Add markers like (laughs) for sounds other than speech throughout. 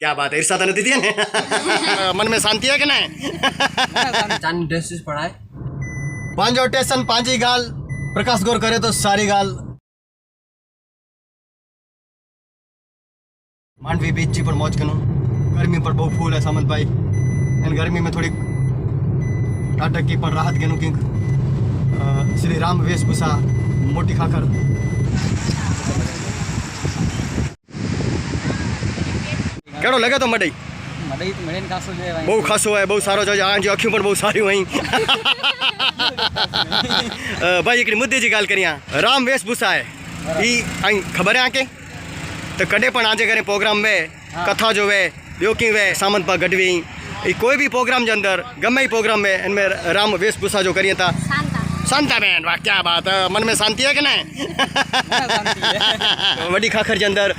क्या बात है? इर्षा नदी थी ने? (laughs) मन में શાંતિ હે કે નહીં ચાન ડ્રેસીસ પડાય પાંજો ટેશન પાંજી ગાલ પ્રકાશ ગોર કરે તો સારી ગાલ માંડવી બીચ પર મોજ કનું ગરમી પર બહુ ફૂલ હે સામંતભાઈ અને ગરમી મેં થોડી ટાટકી પર રાહત ગેનું કિંક શ્રી રામ વેશભૂષા મોટી ખાખર કેડો લગે તો મડઈ મડઈ તો મળીને કાસો છે ભાઈ બહુ ખાસો હોય બહુ સારો છે આંજી અખ્યું પણ બહુ સારી હોય અ, ભાઈ हिकिड़ी मुद्दे जी ॻाल्हि करियां राम वेशभूषा आहे ई ऐं ख़बर आहे के त कॾहिं पण आजे घरे प्रोग्राम वे कथा जो वे ॿियो कीअं वे सामंत पा गॾवी ई कोई बि प्रोग्राम जे अंदरि गमे ई प्रोग्राम में इनमें राम वेशभूषा जो करिए था શાંતાબેન વાહ ક્યાં બાત મન મેં શાંતિ હે કે નહીં? વડી ખાખર જે અંદર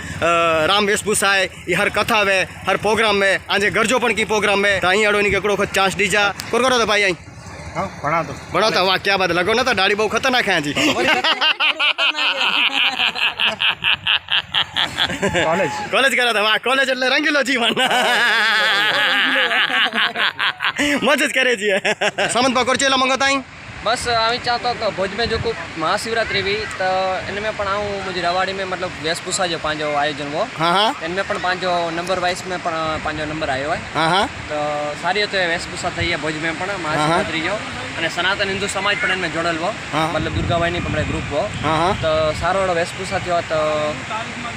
રામ વેશભૂષા એ હર કથા વે હર પ્રોગ્રામ મે આજે ગરજો પણ કી પ્રોગ્રામ મે અહીં અડો ની કકડો ખત ચાન્સ દીજા કોર કરો તો ભાઈ અહીં? ભણાવતો. ભણાવતો? વાહ ક્યાં બાત લગો નતા? દાડી બહુ ખતરનાક હે હજી કોલેજ. કોલેજ કરો તો વાહ કોલેજ એટલે રંગીલો જીવન. મજ જ કરે છે સામંત પકોડ ચેલા મંગતા અહીં? बस अभी चाहता तो भुज में जो को महाशिवरात्रि भी तो इनमें पण आऊं मुझे रवाड़ी में मतलब वेशभूषा जो पंहिंजो आयोजन वो हाँ हाँ इनमें पण पंहिंजो नंबर वाइज में पण पंहिंजो नंबर आयो है हाँ हाँ તો સારી રીતે વેશભૂષા થઈ છે ભુજ में પણ મહાશિવરાત્રી જો અને સનાતન હિન્દુ સમાજ પણ એમાં જોડેલ હો હા. મતલબ દુર્ગાબાઈની પણ ગ્રુપ હો हाँ हाँ તો સારો એવો વેશભૂષા થયો તો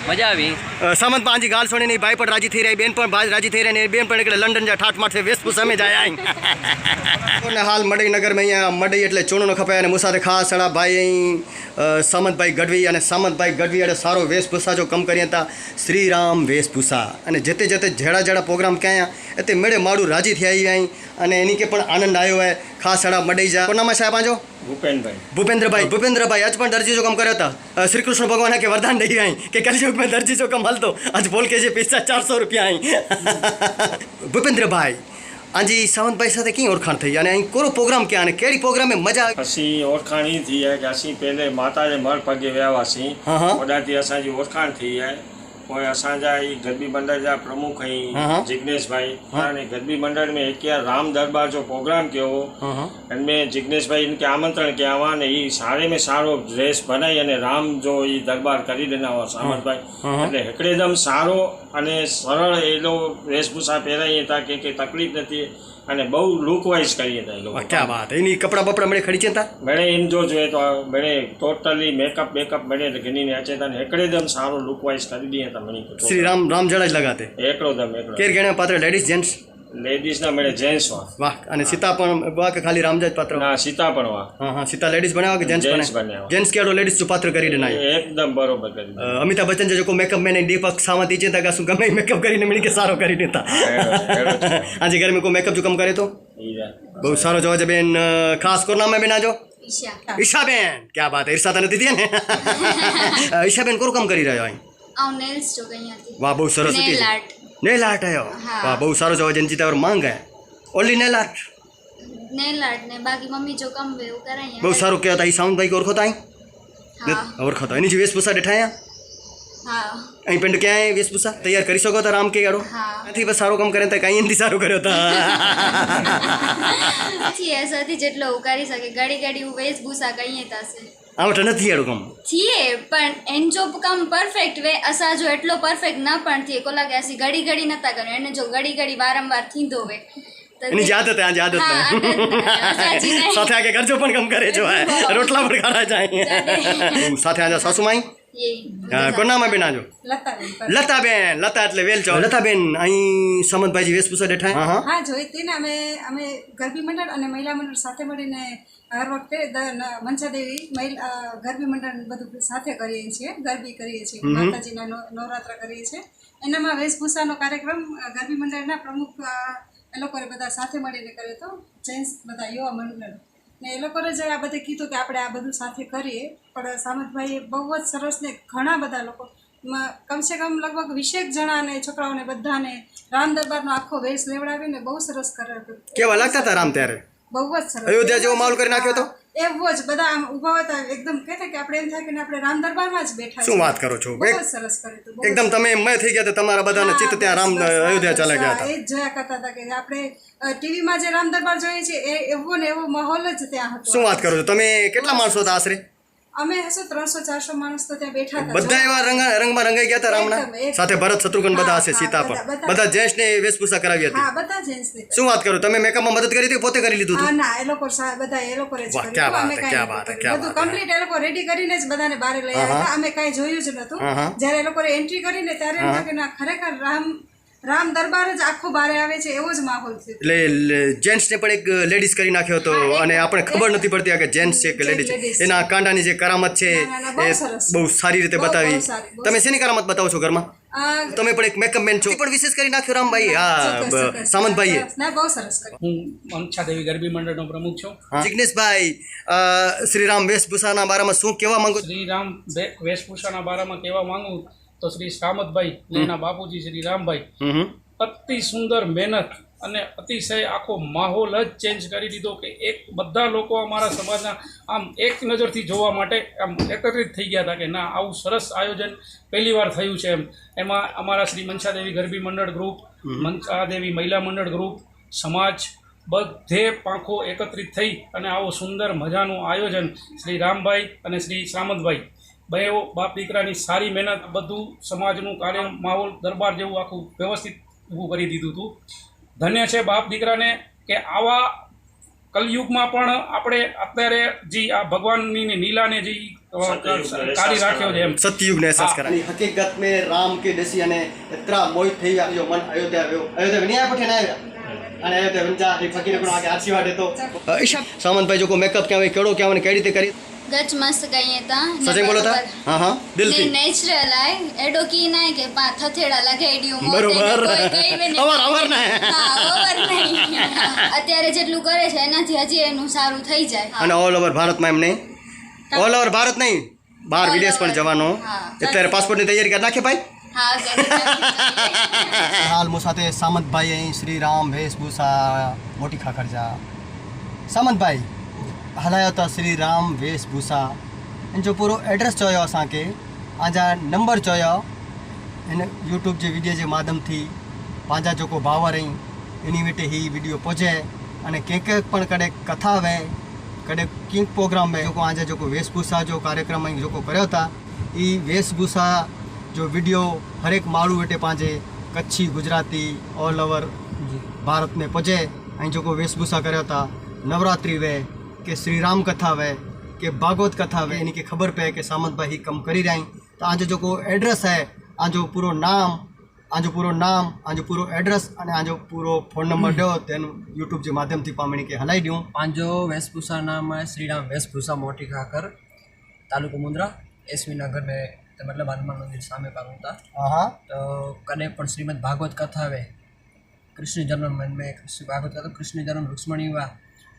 મજા આવી અ, સામંત પાંજી ગાલ છોડી નહીં ભાઈ પણ રાજી થઈ રહી બેન પણ ભાઈ રાજી થઈ રહી ને બેન પણ એટલે લંડન જા ઠાઠ માઠે વેશભૂષા में જાય આઈ અને હાલ મડઈ નગર में અહીંયા મડઈ એટલે ચૂણનો ખપાય અને મુસાદ ખાસડાભાઈ અહીં સામંતભાઈ ગઢવી અને સામંતભાઈ ગઢવી અને સારો વેશભૂષા જો કમ કરી હતા શ્રીરામ વેશભૂષા. અને જેતે જેતે જેડા જેડા પ્રોગ્રામ ક્યાં તે મેળે માડું રાજી થયા અહીં અને એની કે પણ આનંદ આવ્યો હોય ખાસડા મડાઈ જા. કોનામાં સાહેબ આજો ભૂપેન્દ્રભાઈ. ભૂપેન્દ્રભાઈ. ભૂપેન્દ્રભાઈ આજ પણ દરજી જોકમ કર્યો હતા. શ્રી કૃષ્ણ ભગવાન કે વરદાન દઈ રહ્યા કે કલયુગ મેં દરજી જોકમ હાલતો. આજ બોલ કે જે પૈસા ચારસો રૂપિયા અહીં (laughs) ભૂપેન્દ્રભાઈ આજી સાવંતભાઈ સાથે કઈ ઓળખાણ થઈ? અને અહીં કોરો પ્રોગ્રામ કે અને કેડી પ્રોગ્રામે મજા આવી? પછી ઓળખાણ ઈ થઈ કે અસી પહેલે માતાજે મર પગે વ્યાવા સી ઓડાથી અસાજી ઓળખાણ થઈ જાય કોઈ અસાંજા ઈ ગરબી મંડળ જા પ્રમુખ હઈ જિગ્નેશભાઈ. અને ગરબી મંડળ મેં એક રામ દરબાર જો પ્રોગ્રામ કેવો અને મેં જિગ્નેશભાઈ ને આમંત્રણ કે આવા ને ઈ સારે મેં સારો ડ્રેસ બનાવી અને રામ જો ઈ દરબાર કરી દેનાવો સામંતભાઈ એટલે એકડેદમ સારો અને સરળ એ લોકો વેશભૂષા પહેરાઈએ હતા કે કંઈ તકલીફ નથી અને બહુ લુક વાઇઝ કરીએ હતા એ લોકો. ક્યાં વાત એની કપડાં બપડા મળે ખરીચે હતા મેળે એમ જો જોઈએ તો મેળે ટોટલી મેકઅપ બેકઅપ મેળે ગણીને અચે તને એકડેદમ સારો લુક વાઇઝ કરી દઈએ હતા મને શ્રી રામ રામ જડા જ લગાતે. એકડો દમ એકડો. કેર ગણે પાત્ર લેડીઝ જેન્ટ્સ લેડીઝ ના મળે જેન્ટ્સ વાહ. વાહ અને સીતા પણ વાહ ખાલી રામજાજ પાત્ર ના સીતા પણ વાહ. હા હા સીતા લેડીઝ બનાવ્યા કે જેન્ટ્સ બનાવ્યા જેન્ટ્સ કેડો લેડીઝનું પાત્ર કરી દેના એકદમ બરોબર કરી અમિતાભ બચ્ચન જે મેકઅપ મેન દીપક સાવંત જે તગા શું ગમે મેકઅપ કરીને મળી કે સારો કરી દેતા. (laughs) આજે ઘર મે કો મેકઅપ જો કમ કરે તો? બહુ સારો જવાબ છે બેન. ખાસ કોર નામ બેન આજો ઈશા. બેન ક્યાં વાત ઈર્ષા તને દીધી ને? (laughs) ઈશા બેન કોરું કામ કરી રહ્યો અહીં વાહ બહુ સરસ હતી. નેલ આર્ટ નેલ આર્ટ આયો હા. વાહ બહુ સારો જવાબ જેની જીતા માંગ હે only nail art nail art ને બાકી મમ્મી જો કમ વે એવું કરાય બહુ સારું કહેતા અહીં સાઉન્ડ ભાઈ ઓળખો તા અહીં હા ઓળખો તો એની જે વેશભૂષા દેખાયા હા અહીં પેન્ટ ક્યાં હે વેશભૂષા તૈયાર કરી શકો તો રામ કે ગાડો હા નથી બસ સારું કામ કરે તો કઈ એનથી સારું કર્યો તા છીએ એસાથી જેટલો ઉકારી શકે ગાડી ગાડી હું વેશભૂષા કહીએ તાસે તો નથી યાડું કામ. છીએ પણ એન જો કમ પરફેક્ટ વે. અસા જો એટલો પરફેક્ટ ના પણ થઈએ કોલા કે અસી ઘડી ઘડી નતા કર્યો. એને જો ઘડી ઘડી વારંવાર થીંદો વે. એની જ આદત હે આજ આદત. (laughs) સાથે આગે કરજો પણ કામ કરે જો રોટલા પણ ખાડા જાય (laughs) સાથે આજા સાસુમાઈ. નામ હે બેન આજો? લતાબેન લતા એટલે વેલચો લતાબેન અહીં સમંતભાઈજી વેશભૂષા બેઠા હા? હા હા. જોઈતી ને અમે અમે ગરબી મંડળ અને મહિલા મંડળ સાથે મળીને હર વખતે મંચાદેવી મહિલા ગરબી મંડળ બધું સાથે કરીએ છીએ ગરબી કરીએ છીએ માતાજીના નવ- નવરાત્ર કરીએ છીએ. એનામાં વેશભૂષાનો કાર્યક્રમ ગરબી મંડળના પ્રમુખ એ લોકોએ બધા સાથે મળીને કર્યો હતો. જેન્ટ્સ બધા યુવા મંડળ. ને એ લોકોને જે આ બધે કીધું કે આપણે આ બધું સાથે કરીએ. પણ સામંતભાઈએ બહુ જ સરસ ને ઘણા બધા લોકો કમસે કમ લગભગ વીસેક જણાને છોકરાઓને બધાને રામ દરબારનો આખો વેશ લેવડાવીને બહુ સરસ કર્યો કેવા લાગતા હતા રામ ત્યારે? બહુ જ સરસ. અયોધ્યા જેવો માહોલ કરી નાખ્યો હતો? એવો જ બધા આમ ઊભા હતા એકદમ કહેતા કે આપણે એમ થાય કે આપણે રામ દરબારમાં જ બેઠા શું વાત કરો છો? બહુ સરસ કર્યું જ એકદમ તમે એમ થઈ ગયા તમારા બધાના ચિત્ત ત્યાં રામ અયોધ્યા બસ, ચાલે ગયા હતા. એ જ જોયા કરતા હતા કે આપણે ટીવીમાં જે રામ દરબાર જોઈએ છે એ એવો ને એવો માહોલ જ ત્યાં હતો. શું વાત કરો છો? તમે કેટલા માણસો હતા આશરે? અમે હશે ત્રણસો ચારસો માણસ તો ત્યાં બેઠા હતા. બધા એવા રંગ રંગમાં રંગાઈ ગયા હતા રામના. સાથે ભરત શત્રુઘ્ન બધા હશે સીતા પણ. બધા. જેન્ટ્સ ને વેશભૂષા કરાવી હતી. બધા જેન્ટ્સ ને. શું વાત કરો? તમે મેકઅપમાં મદદ કરી હતી પોતે કરી લીધું હતું? ના એ લોકો બધા એ લોકો જ કર્યું ક્યા કાંઈ ક્યા કર્યું. ક્યા બધું કમ્પ્લીટ એ લોકો રેડી કરીને જ બધાને બહાર લઈ આવ્યા અમે કાંઈ જોયું જ નહોતું. જ્યારે એ લોકોએ એન્ટ્રી કરીને ત્યારે કે ના ખરેખર રામ રામ દરબાર જ આખો બારે આવે છે એવો જ માહોલ છે. એટલે જેન્ટ્સને પણ એક લેડીઝ કરી નાખ્યો હતો અને આપણે ખબર નથી પડતી કે જેન્ટ્સ છે કે લેડીઝ છે. એના કાંડાની જે કરામત છે એ બહુ સારી રીતે બતાવી. તમે શેની કરામત બતાવો છો ઘરમાં? તમે પણ એક મેકઅપ મેન છો. પણ વિશેષ કરી નાખ્યો રામભાઈ હા સામંતભાઈ સામંતભાઈએ? બહુ સરસ હું મનછા દેવી ગરબી મંડળનો પ્રમુખ છું. જિગ્નેશભાઈ શ્રીરામ વેશભૂષાના બારામાં શું કહેવા માંગો શ્રીરામ શ્રી રામ વે- વેશભૂષાના બારામાં કહેવા માંગુ તો શ્રી સામતભાઈ ને એના બાપુજી શ્રી રામભાઈ. અતિ સુંદર મહેનત અને અતિશય આખો માહોલ જ ચેન્જ કરી દીધો કે એક બધા લોકો અમારા સમાજના આમ એક નજરથી જોવા માટે આમ એકત્રિત થઈ ગયા હતા કે ના આવું સરસ આયોજન પહેલી વાર થયું છે એમ. એમાં અમારા શ્રી મનસાદેવી ગરબી મંડળ ગ્રુપ મનસાદેવી મહિલા મંડળ ગ્રુપ સમાજ બધે પાંખો એકત્રિત થઈ અને આવો સુંદર મજાનું આયોજન શ્રી રામભાઈ અને શ્રી સામંતભાઈ બે બાપ દીકરાની સારી મહેનત બધું સમાજનું કાર્ય માહોલ દરબાર જેવું આખું વ્યવસ્થિત ઊભું કરી દીધું હતું. ધન્ય છે બાપ દીકરાને કે આવા કલયુગમાં પણ આપણે અત્યારે જે આ ભગવાનની નીલાને જે કાઢી રાખ્યો છે એમ. સતયુગ ને હકીકત મે રામ કે દસી અને એટલા મોહિત થઈ ગયા મન અયોધ્યા આવ્યો. અયોધ્યા વિનયા પઠે ના આવ્યા? અને અયોધ્યા વિનજા ફકીર પણ આગે આશીર્વાદ હતો સામંતભાઈ જો મેકઅપ ક્યાં કેળો ક્યાં કેવી રીતે કરી? ગચ મસ્ત કહીએ તા સચિન બોલો તા હા હા ને દિલથી નેચરલ આય એડો કી નાય કે પા થથેડા લગાડ્યું એડિયો મો બરોબર. અવર અવર ને. હા અવર નહીં અત્યારે જેટલું કરે છે એનાથી હજી એનું સારું થઈ જાય અને ઓલ ઓવર ભારતમાં એમને ઓલ ઓવર ભારત નહીં બહાર વિદેશ પણ. જવાનો. અત્યારે પાસપોર્ટની તૈયારી કરી નાખે ભાઈ. હાલ મો સાથે સામંતભાઈ અહીં શ્રી રામ વેશભૂષા મોટી ખાખરજા સામંતભાઈ हलायो था श्री राम वेशभूषा हिन जो पूरो एड्रेस चयो असांखे पंहिंजा नंबर चयो हिन यूट्यूब जे वीडियो जे माध्यम थी पंहिंजा जेको भावर आहिनि इन वटि हीअ वीडियो पहुचे अने कंहिं कंहिं कॾहिं कथा वे कॾहिं किंग प्रोग्राम में जेको पंहिंजा जेको वेशभूषा जो कार्यक्रम जेको करियो था ई वेशभूषा जो वीडियो हर हिकु माण्हू वेटे पंहिंजे कच्छी गुजराती ऑल ओवर भारत में पुजे ऐं जेको वेशभूषा करियो था नवरात्रि वे કે શ્રીરામ કથા વે કે ભાગવत कथा वे इनकी खबर पे कि सामंत भाई कम करी रहा तो आज जो को एड्रेस है आज जो पूरो नाम आज जो पूरो नाम आज पूरो एड्रेस અને આજો પૂરો ફોન નંબર દો તેનું યુટ્યુબ જે માધ્યમથી પામણી કે હલાઈ દઉં. પાંજો વેશભૂષા નામ હે શ્રીરામ વેશભૂષા મોટી ખાકર તાલુકો મુંદ્રા એસવી નગર મેં મતલબ હનુમાન મંદિર સામે પામતા હા તો કને પણ શ્રીમદ ભાગવત કથા આવે કૃષ્ણ જન્મ મન મેં કૃષ્ણ ભાગવત કથા કૃષ્ણ જન્મ રુક્ષ્મણી વિવાહ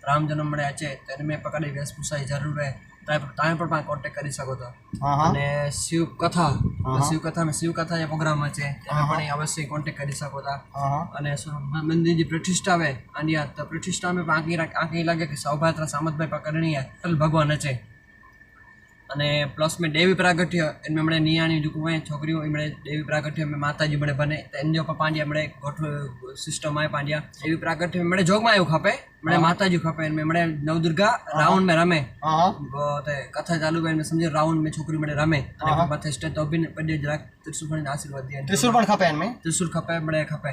રામ જન્મ મળ્યા છે તો મેં પકડી વેશભૂષા જરૂર રહે તમે પણ પણ કોન્ટેક્ટ કરી શકો છો અને શિવ કથા શિવ કથા મેં શિવ કથા એ પ્રોગ્રામ છે તમે પણ અવશ્ય કોન્ટેક્ટ કરી શકો છો અને મંદિર મંદિરની પ્રતિષ્ઠા આવે અને પ્રતિષ્ઠા મેં આંકી આંકી લાગે કે સૌભાત્રા સામતભાઈ પકડણીયા અટલ ભગવાન છે. અને પ્લસ મેં દેવી પ્રાગટ્ય એમ હમણે નિયાણી જુકું છોકરીઓ એમણે દેવી પ્રાગટ્ય મેં માતાજી મળે બને. એમની ઉપર પાંડ્યા એમણે ગોઠવ સિસ્ટમ આવે પાંડ્યા. દેવી પ્રાગટ્ય એમણે જોગમાં આવ્યું ખપે. એમણે માતાજી ખપે એમ એમણે નવદુર્ગા રાઉન્ડ મેં રમે. તે કથા ચાલુ ભાઈ મેં સમજે રાઉન્ડ મેં છોકરી મળે રમે. અને માથે સ્ટેજ તો અભિને પડે જરાક ત્રિશુલ પણ આશીર્વાદ દે. ત્રિશુલ પણ ખપે એમ ત્રિશુલ ખપે એમણે ખપે.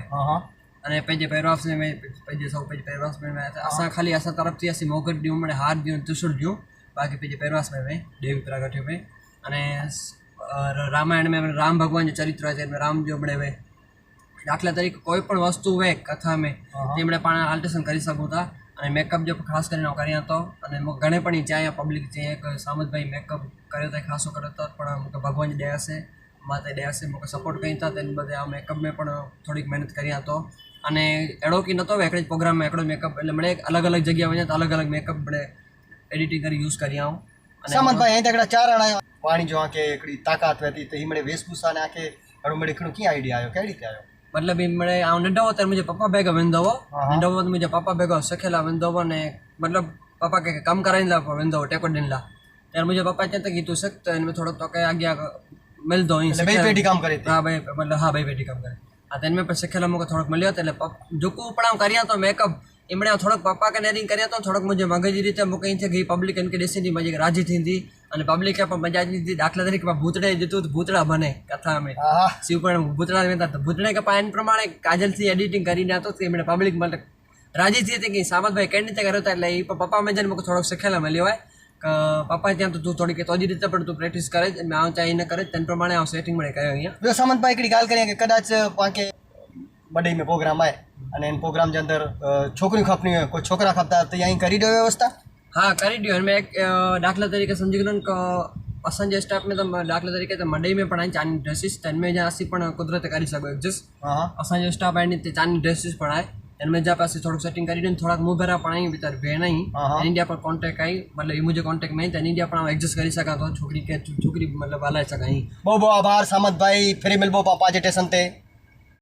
અને પેજે પહેરવાસ ને મેં પેજે સૌ પેજ પહેરવાસ મેં અસા ખાલી અસા તરફથી અસી મોગટ દીયું મને હાથ દીયું ત્રિશુલ દીયું. બાકી पीछे प्रवास में हुए देवी प्रागट्य में અને રામાયણ મેં રામ ભગવાન જે ચરિત્ર છે એમાં રામ જોબડે હોય દાખલા તરીકે કોઈ પણ વસ્તુ હોય કથા મેં તેમણે પણ આલ્ટરેશન કરી શકું હતા અને મેકઅપ જો ખાસ કરીને કર્યા હતો અને ઘણે પણ જ્યાં પબ્લિક જે સામતભાઈ મેકઅપ કર્યો હતો ખાસો કર્યો હતો પણ મૂકે ભગવાન દયા છે માતા દયા છે મૂકે સપોર્ટ કરી હતા તેને બધે આ મેકઅપ મેં પણ થોડીક મહેનત કર્યા હતો અને એડો કે નહોતો એકડે જ પ્રોગ્રામમાં એકડો મેકઅપ એટલે મને અલગ અલગ જગ્યા વચ્ચે અલગ અલગ મેકઅપ મળે. એડિટિંગ કરી યુઝ કરી આવું. સામંતભાઈ અહીં તકડા ચારણ પાણી જો આંખે એકડી તાકાત વહેતી તો હિમડે વેશભૂષા ને આંખે ઘણું મળે. ઘણું ક્યાં આઈડિયા આવ્યો? કઈ રીતે આવ્યો? મતલબ એમણે આવ નંઢાવો ત્યારે મુજે પપ્પા ભેગા વેંદોવો નંઢાવો તો મુજે પપ્પા ભેગા સખેલા વેંદોવો ને મતલબ પપ્પા કે કામ કરાવીને લાવો વેંદોવો ટેકો ડીન લા ત્યારે મુજે પપ્પા ચેતા કીધું સખત એને થોડોક તો કે આગ્યા મેલ દો અહીં બે પેટી કામ કરી હા ભાઈ મતલબ હા ભાઈ પેટી કામ કરે. આ તેને મેં પછી સખેલા મોકો થોડોક મળ્યો એટલે જોકું પણ આમ કર્યા તો મેકઅપ એમણે થોડોક પપ્પा કને રિંગ કર્યા તો થોડોક મુજબ મગજની રીતે મૂકી છે ગઈ. પબ્લિક એમ કે ડિસીની મજા રાજી થઈ હતી અને પબ્લિકે પણ મજા આવી હતી દાખલા તરીકે ભૂતડે જતું ભૂતળા બને કથા અમે. શિવ પણ ભૂતળા મહેતા ભૂતળે કે પાયન પ્રમાણે કાજલથી એડિટિંગ કરીને હતો એમણે પબ્લિક મતલબ રાજી થઈ હતી કે સામતભાઈ કેવી રીતે કર્યો એટલે એ પપ્પા મેં જઈને મૂકી થોડોક શીખેલા મળ્યો હોય. પપ્પા ત્યાં તો તું થોડીક તો જ રીતે પણ તું પ્રેક્ટિસ કરે જ. આવું ચાહે એને કરે તન પ્રમાણે આવ સેટિંગ મને કહ્યું અહીંયા. સામંતભાઈ એકડી ગાલ કરી કે કદાચ પાંકે બડે મેં પ્રોગ્રામ આવે અને એન પ્રોગ્રામ જે અંદર છોકરી ખપની હોય કોઈ છોકરા ખપતા તો અહીં કરી દો વ્યવસ્થા? હા કરી દો મેં એક દાખલા તરીકે સમજી ગયો કે અસંજય સ્ટાફને તમે દાખલા તરીકે તો મંડઈ મેં પણ ચાની ડ્રેસીસ તન્મે જ્યાં હસી પણ કુદરતે કરી શકો એડજસ્ટ અસંજય સ્ટાફ આવીને તે ચાની ડ્રેસીસ પણ આવે એમને જ્યાં પાસે થોડુંક સેટિંગ કરી દે થોડાક મું ભરા પણ આવી તાર ભેણ અહીં ઇન્ડિયા પર કોન્ટેક્ટ આવી મતલબ એ મુજબ કોન્ટેક્ટ નહીં તો ઇન્ડિયા પણ એડજસ્ટ કરી શકાતો. છોકરી કે છોકરી મતલબ હલાવી શકાય બહુ બહુ આભાર સામતભાઈ. ફરી મિલબો પાપા જે સ્ટેશન તે.